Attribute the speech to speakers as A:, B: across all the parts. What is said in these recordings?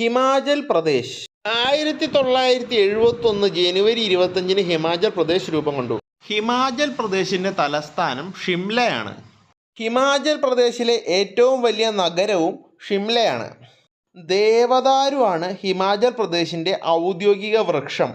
A: ഹിമാചൽ പ്രദേശ്. ആയിരത്തി തൊള്ളായിരത്തി എഴുപത്തി ഒന്ന് ജനുവരി ഇരുപത്തഞ്ചിന് ഹിമാചൽ പ്രദേശ് രൂപം കൊണ്ടു. ഹിമാചൽ പ്രദേശിന്റെ തലസ്ഥാനം ഷിംലയാണ്. ഹിമാചൽ പ്രദേശിലെ ഏറ്റവും വലിയ നഗരവും ഷിംലയാണ്. ദേവദാരു ആണ് ഹിമാചൽ പ്രദേശിന്റെ ഔദ്യോഗിക വൃക്ഷം.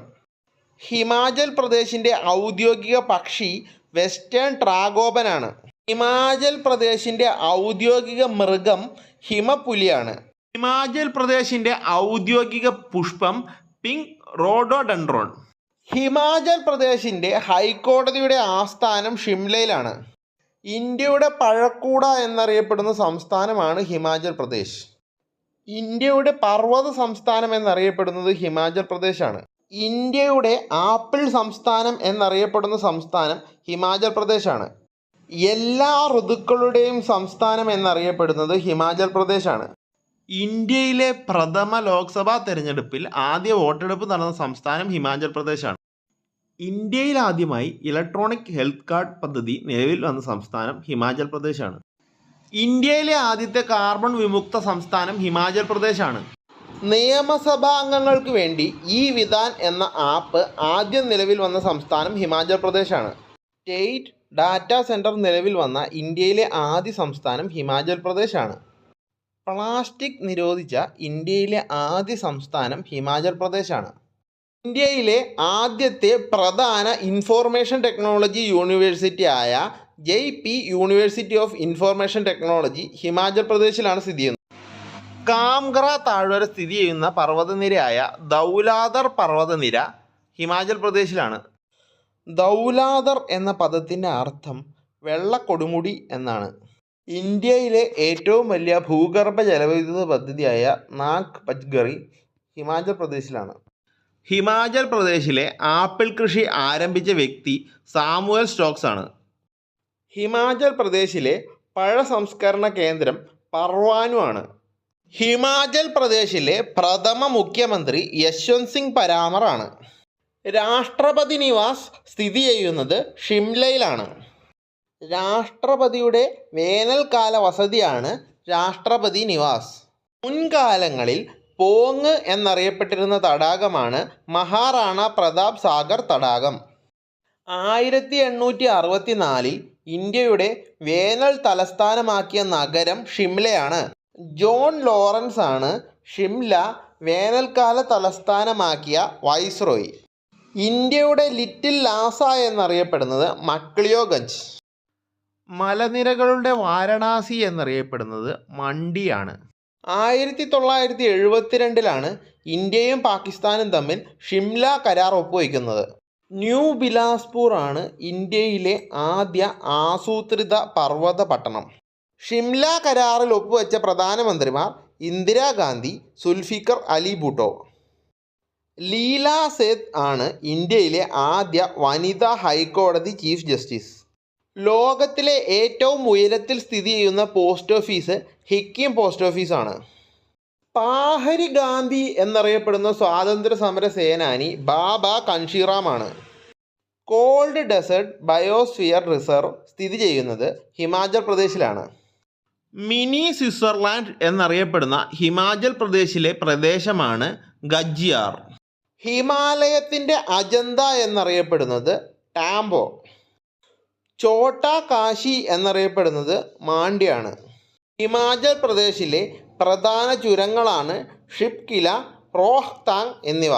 A: ഹിമാചൽ പ്രദേശിന്റെ ഔദ്യോഗിക പക്ഷി വെസ്റ്റേൺ ട്രാഗോപനാണ് ഹിമാചൽ പ്രദേശിന്റെ ഔദ്യോഗിക മൃഗം ഹിമപുലിയാണ് ഹിമാചൽ പ്രദേശിന്റെ ഔദ്യോഗിക പുഷ്പം പിങ്ക് റോഡോഡൻഡ്രോൺ. ഹിമാചൽ പ്രദേശിന്റെ ഹൈക്കോടതിയുടെ ആസ്ഥാനം ഷിംലയിലാണ്. ഇന്ത്യയുടെ പഴക്കൂട എന്നറിയപ്പെടുന്ന സംസ്ഥാനമാണ് ഹിമാചൽ പ്രദേശ്. ഇന്ത്യയുടെ പർവത സംസ്ഥാനം എന്നറിയപ്പെടുന്നത് ഹിമാചൽ പ്രദേശാണ്. ഇന്ത്യയുടെ ആപ്പിൾ സംസ്ഥാനം എന്നറിയപ്പെടുന്ന സംസ്ഥാനം ഹിമാചൽ പ്രദേശാണ്. എല്ലാ ഋതുക്കളുടെയും സംസ്ഥാനം എന്നറിയപ്പെടുന്നത് ഹിമാചൽ പ്രദേശാണ്. ഇന്ത്യയിലെ പ്രഥമ ലോക്സഭാ തെരഞ്ഞെടുപ്പിൽ ആദ്യ വോട്ടെടുപ്പ് നടന്ന സംസ്ഥാനം ഹിമാചൽ പ്രദേശാണ്. ഇന്ത്യയിൽ ആദ്യമായി ഇലക്ട്രോണിക് ഹെൽത്ത് കാർഡ് പദ്ധതി നിലവിൽ വന്ന സംസ്ഥാനം ഹിമാചൽ പ്രദേശാണ്. ഇന്ത്യയിലെ ആദ്യത്തെ കാർബൺ വിമുക്ത സംസ്ഥാനം ഹിമാചൽ പ്രദേശാണ്. നിയമസഭാ അംഗങ്ങൾക്ക് വേണ്ടി ഇ വിധാൻ എന്ന ആപ്പ് ആദ്യം നിലവിൽ വന്ന സംസ്ഥാനം ഹിമാചൽ പ്രദേശാണ്. സ്റ്റേറ്റ് ഡാറ്റാ സെന്റർ നിലവിൽ വന്ന ഇന്ത്യയിലെ ആദ്യ സംസ്ഥാനം ഹിമാചൽ പ്രദേശാണ്. പ്ലാസ്റ്റിക് നിരോധിച്ച ഇന്ത്യയിലെ ആദ്യ സംസ്ഥാനം ഹിമാചൽ പ്രദേശാണ്. ഇന്ത്യയിലെ ആദ്യത്തെ പ്രധാന ഇൻഫോർമേഷൻ ടെക്നോളജി യൂണിവേഴ്സിറ്റി ആയ Jaypee university of information technology Himachal പ്രദേശിലാണ് സ്ഥിതി ചെയ്യുന്നത്. കാംഗ്ര താഴ്വര സ്ഥിതി ചെയ്യുന്ന പർവതനിരയായ ദൗലാദർ പർവതനിര ഹിമാചൽ പ്രദേശിലാണ്. ദൗലാദർ എന്ന പദത്തിന്റെ അർത്ഥം വെള്ളക്കൊടുമുടി എന്നാണ്. ഇന്ത്യയിലെ ഏറ്റവും വലിയ ഭൂഗർഭ ജലവൈദ്യുത പദ്ധതിയായ നാഗ് പച്ഗറി ഹിമാചൽ പ്രദേശിലാണ്. ഹിമാചൽ പ്രദേശിലെ ആപ്പിൾ കൃഷി ആരംഭിച്ച വ്യക്തി സാമുവൽ സ്റ്റോക്സ് ആണ്. ഹിമാചൽ പ്രദേശിലെ പഴ സംസ്കരണ കേന്ദ്രം പർവാനു ആണ്. ഹിമാചൽ പ്രദേശിലെ പ്രഥമ മുഖ്യമന്ത്രി യശ്വന്ത് സിംഗ് പരാമർ ആണ്. രാഷ്ട്രപതി നിവാസ് സ്ഥിതി ചെയ്യുന്നത് ഷിംലയിലാണ്. രാഷ്ട്രപതിയുടെ വേനൽക്കാല വസതിയാണ് രാഷ്ട്രപതി നിവാസ്. മുൻകാലങ്ങളിൽ പോങ് എന്നറിയപ്പെട്ടിരുന്ന തടാകമാണ് മഹാറാണ പ്രതാപ് സാഗർ തടാകം. ആയിരത്തി എണ്ണൂറ്റി അറുപത്തി നാലിൽ ഇന്ത്യയുടെ വേനൽ തലസ്ഥാനമാക്കിയ നഗരം ഷിംലയാണ്. ജോൺ ലോറൻസ് ആണ് ഷിംല വേനൽക്കാല തലസ്ഥാനമാക്കിയ വൈസ്രോയി. ഇന്ത്യയുടെ ലിറ്റിൽ ലാസ എന്നറിയപ്പെടുന്നത് മക്ലിയോഗഞ്ച്. മലനിരകളുടെ വാരണാസി എന്നറിയപ്പെടുന്നത് മണ്ടിയാണ്. ആയിരത്തി തൊള്ളായിരത്തി എഴുപത്തിരണ്ടിലാണ് ഇന്ത്യയും പാകിസ്ഥാനും തമ്മിൽ ഷിംല കരാർ ഒപ്പുവയ്ക്കുന്നത്. ന്യൂ ബിലാസ്പൂർ ആണ് ഇന്ത്യയിലെ ആദ്യ ആസൂത്രിത പർവത പട്ടണം. ഷിംല കരാറിൽ ഒപ്പുവെച്ച പ്രധാനമന്ത്രിമാർ ഇന്ദിരാഗാന്ധി സുൽഫിക്കർ അലി ഭൂട്ടോ. ലീല സേത്ത് ആണ് ഇന്ത്യയിലെ ആദ്യ വനിതാ ഹൈക്കോടതി ചീഫ് ജസ്റ്റിസ്. ലോകത്തിലെ ഏറ്റവും ഉയരത്തിൽ സ്ഥിതി ചെയ്യുന്ന പോസ്റ്റ് ഓഫീസ് ഹിക്കിം പോസ്റ്റ് ഓഫീസാണ്. പാഹരി ഗാന്ധി എന്നറിയപ്പെടുന്ന സ്വാതന്ത്ര്യ സമര സേനാനി ബാബ കൺഷിറാമാണ് കോൾഡ് ഡെസേർട്ട് ബയോസ്ഫിയർ റിസർവ് സ്ഥിതി ചെയ്യുന്നത് ഹിമാചൽ പ്രദേശിലാണ്. മിനി സ്വിറ്റ്സർലാൻഡ് എന്നറിയപ്പെടുന്ന ഹിമാചൽ പ്രദേശിലെ പ്രദേശമാണ് ഗജിയാർ ഹിമാലയത്തിന്റെ അജന്ത എന്നറിയപ്പെടുന്നത് ടാംബോ. ചോട്ട കാശി എന്നറിയപ്പെടുന്നത് മാണ്ഡ്യാണ് ഹിമാചൽ പ്രദേശിലെ പ്രധാന ചുരങ്ങളാണ് ഷിപ്കില റോഹ്താങ് എന്നിവ.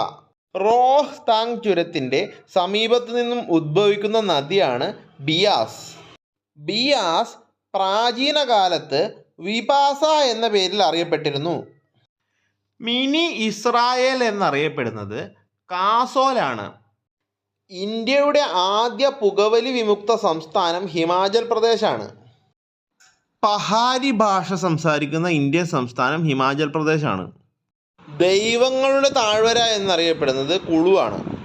A: റോഹ്താങ് ചുരത്തിന്റെ സമീപത്തു നിന്നും ഉദ്ഭവിക്കുന്ന നദിയാണ് ബിയാസ്. ബിയാസ് പ്രാചീന കാലത്ത് വിപാസ എന്ന പേരിൽ അറിയപ്പെട്ടിരുന്നു. മിനി ഇസ്രായേൽ എന്നറിയപ്പെടുന്നത് കാസോലാണ്. ഇന്ത്യയുടെ ആദ്യ പുകവലി വിമുക്ത സംസ്ഥാനം ഹിമാചൽ പ്രദേശാണ്. പഹാരി ഭാഷ സംസാരിക്കുന്ന ഇന്ത്യ സംസ്ഥാനം ഹിമാചൽ പ്രദേശാണ്. ദൈവങ്ങളുടെ താഴ്വര എന്നറിയപ്പെടുന്നത് കുളുവാണ്.